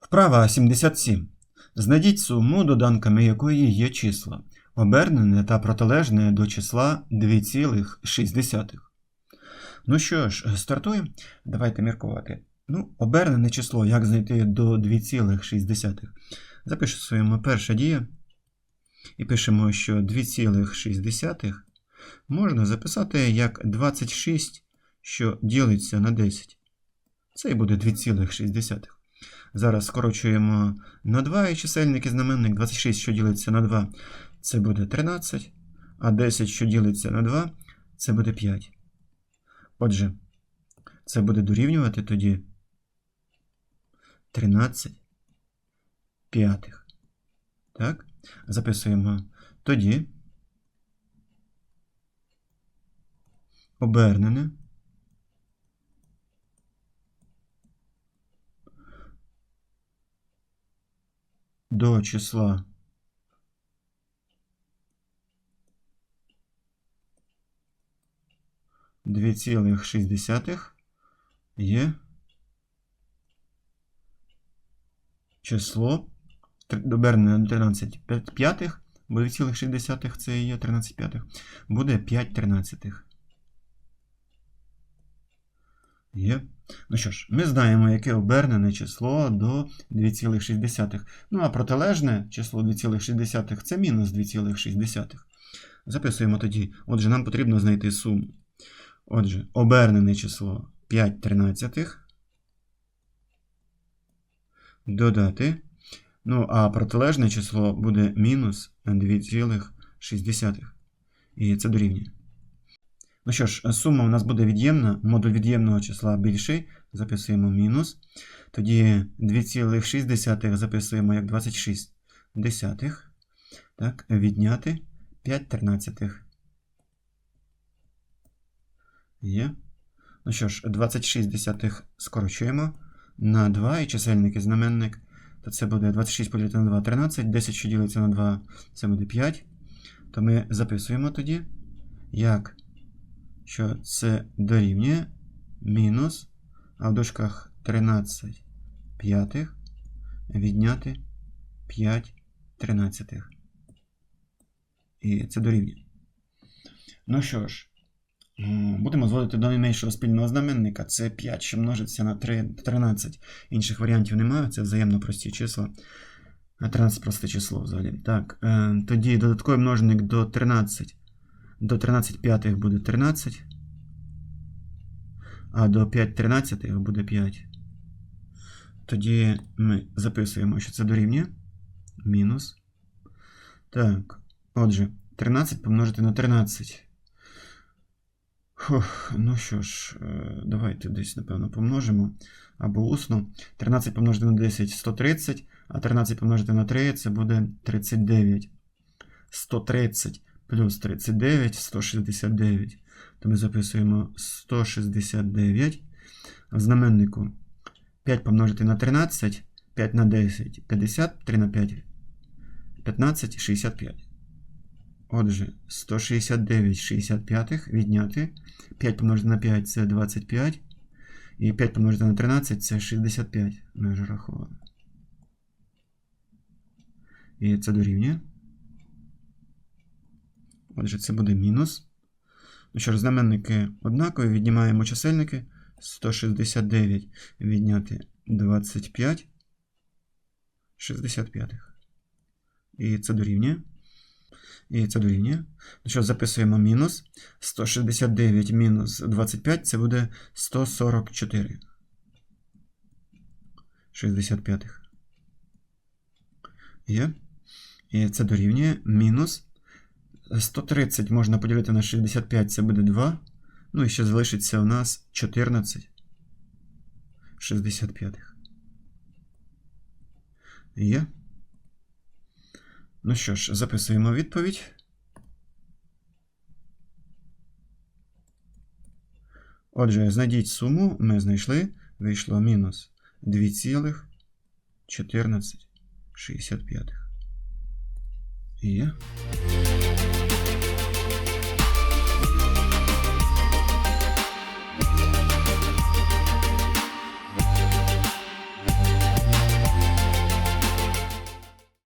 Вправа 77. Знайдіть суму, доданками якої є числа, обернене та протилежне до числа 2,6. Ну що ж, стартуємо. Давайте міркувати. Ну, обернене число, як знайти до 2,6. Запишемо перша дія. І пишемо, що 2,6 можна записати як 26, що ділиться на 10. Це і буде 2,6. Зараз скорочуємо на 2 і чисельник і знаменник 26, що ділиться на 2, це буде 13, а 10, що ділиться на 2, це буде 5. Отже, це буде дорівнювати тоді 13 п'ятих. Так? Записуємо тоді обернене до числа дві цілих шість десятих є число тр- обернене до 13 п'ятих, бо 2,6 це є 13 п'ятих, буде 5 тринадцятих. Є. Ну що ж, ми знаємо, яке обернене число до 2,6. Ну, а протилежне число 2,6 це мінус 2,6. Записуємо тоді. Отже, нам потрібно знайти суму. Отже, обернене число 5 тринадцятих. Додати. Ну, а протилежне число буде мінус 2,6. І це дорівнює. Ну що ж, сума у нас буде від'ємна, модуль від'ємного числа більший, записуємо мінус. Тоді 2,6 записуємо як 26 десятих. Так, відняти 5 тринадцятих. Є. Ну що ж, 26 десятих скорочуємо на 2 і чисельник і знаменник. То це буде 26 поділити на 2 13, 10, що ділиться на 2, це буде 5. То ми записуємо тоді, як що це дорівнює мінус, а в дужках 13 п'ятих відняти 5 тринадцятих. І це дорівнює. Ну що ж, будемо зводити до найменшого спільного знаменника. Це 5, що множиться на 3, 13. Інших варіантів немає, це взаємно прості числа. А 13 просте число взагалі. Так, е, тоді додатковий множник до 13. До 13 п'ятих буде 13. А до 5 тринадцятих буде 5. Тоді ми записуємо, що це дорівнює. Мінус. Так. Отже, 13 помножити на 13. Фух, ну що ж, е, давайте десь, напевно, помножимо. Або усно. 13 помножити на 10 130, а 13 помножити на 3 це буде 39. 130 плюс 39 169. То ми записуємо 169. В знаменнику 5 помножити на 13, 5 на 10, 50, 3 на 5, 15, 65. Отже, 169 65 відняти. 5 помножити на 5 це 25. І 5 помножити на 13 це 65. Ми вже рахували. І це дорівнює. Отже, це буде мінус. Ну що ж, знаменники однакові, віднімаємо чисельники. 169 відняти 25. 65. І це дорівнює. І це дорівнює. Ну що, записуємо мінус. 169 мінус 25 це буде 144. 65. Є. І це дорівнює мінус 130 можна поділити на 65, це буде 2. Ну і ще залишиться у нас 14 65. Є. Ну що ж, записуємо відповідь. Отже, знайдіть суму, ми знайшли, вийшло мінус 2,1465. Є.